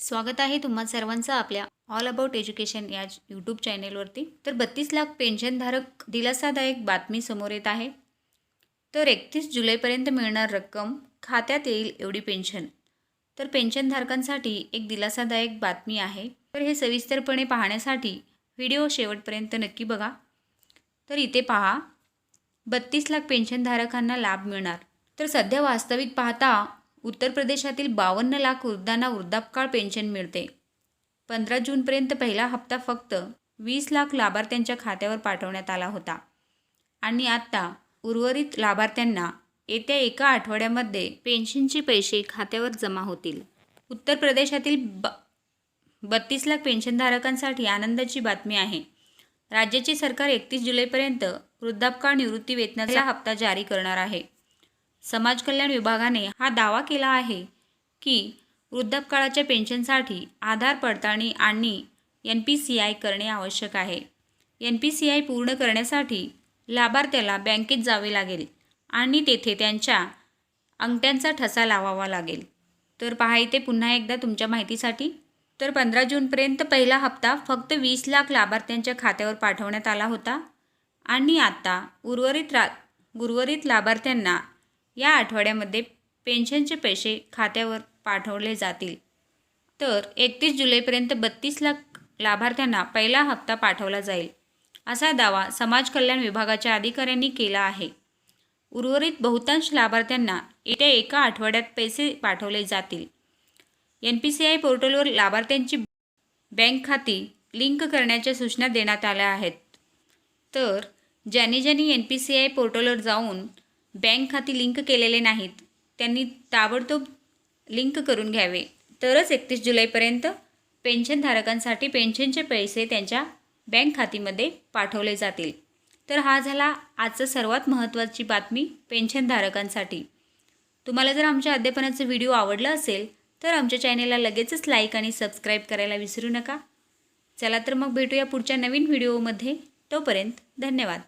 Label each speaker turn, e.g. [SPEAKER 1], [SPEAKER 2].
[SPEAKER 1] स्वागत आहे तुम्हा सर्वांचं आपल्या ऑल अबाउट एज्युकेशन या यूट्यूब चॅनेलवरती तर बत्तीस लाख पेन्शनधारक दिलासादायक बातमी समोर येत आहे. तर एकतीस जुलैपर्यंत मिळणार रक्कम खात्यात येईल एवढी पेन्शन तर पेन्शनधारकांसाठी एक दिलासादायक बातमी आहे. तर हे सविस्तरपणे पाहण्यासाठी व्हिडिओ शेवटपर्यंत नक्की बघा. तर इथे पहा बत्तीस लाख पेन्शनधारकांना लाभ मिळणार. तर सध्या वास्तविक पाहता उत्तर प्रदेशातील बावन्न लाख वृद्धांना वृद्धापकाळ पेन्शन मिळते. पंधरा जूनपर्यंत पहिला हप्ता फक्त वीस लाख लाभार्थ्यांच्या खात्यावर पाठवण्यात आला होता. आणि आत्ता उर्वरित लाभार्थ्यांना येत्या एका आठवड्यामध्ये पेन्शनचे पैसे खात्यावर जमा होतील. उत्तर प्रदेशातील ब बत्तीस लाख पेन्शनधारकांसाठी आनंदाची बातमी आहे. राज्याचे सरकार एकतीस जुलैपर्यंत वृद्धापकाळ निवृत्ती वेतनाचा हप्ता जारी करणार आहे. समाज कल्याण विभागाने हा दावा केला आहे की वृद्धापकाळाच्या पेन्शनसाठी आधार पडताळणी आणि एन पी सी आय करणे आवश्यक आहे. एन पी सी आय पूर्ण करण्यासाठी लाभार्थ्याला बँकेत जावे लागेल आणि तेथे त्यांच्या अंगठ्यांचा ठसा लावावा लागेल. तर पहा इथे पुन्हा एकदा तुमच्या माहितीसाठी. तर पंधरा जूनपर्यंत पहिला हप्ता फक्त वीस लाख लाभार्थ्यांच्या खात्यावर पाठवण्यात आला होता आणि आता उर्वरित रा उर्वरित लाभार्थ्यांना या आठवड्यामध्ये पेन्शनचे पैसे खात्यावर पाठवले जातील. तर एकतीस जुलैपर्यंत बत्तीस लाख लाभार्थ्यांना पहिला हप्ता पाठवला जाईल असा दावा समाज कल्याण विभागाच्या अधिकाऱ्यांनी केला आहे. उर्वरित बहुतांश लाभार्थ्यांना येत्या एका आठवड्यात पैसे पाठवले जातील. एन पी सी आय पोर्टलवर लाभार्थ्यांची बँक खाती लिंक करण्याच्या सूचना देण्यात आल्या आहेत. तर ज्यांनी ज्यांनी एन पी सी आय पोर्टलवर जाऊन बँक खाती लिंक केलेले नाहीत. त्यांनी ताबडतोब लिंक करून घ्यावे. तरच एकतीस जुलैपर्यंत पेन्शनधारकांसाठी पेन्शनचे पैसे त्यांच्या बँक खातीमध्ये पाठवले जातील. तर हा झाला आजचा सर्वात महत्त्वाची बातमी पेन्शनधारकांसाठी. तुम्हाला जर आमच्या अध्यापनाचं व्हिडिओ आवडला असेल तर आमच्या चॅनेलला लगेचच लाईक आणि सबस्क्राईब करायला विसरू नका. चला तर मग भेटूया पुढच्या नवीन व्हिडिओमध्ये. तोपर्यंत धन्यवाद.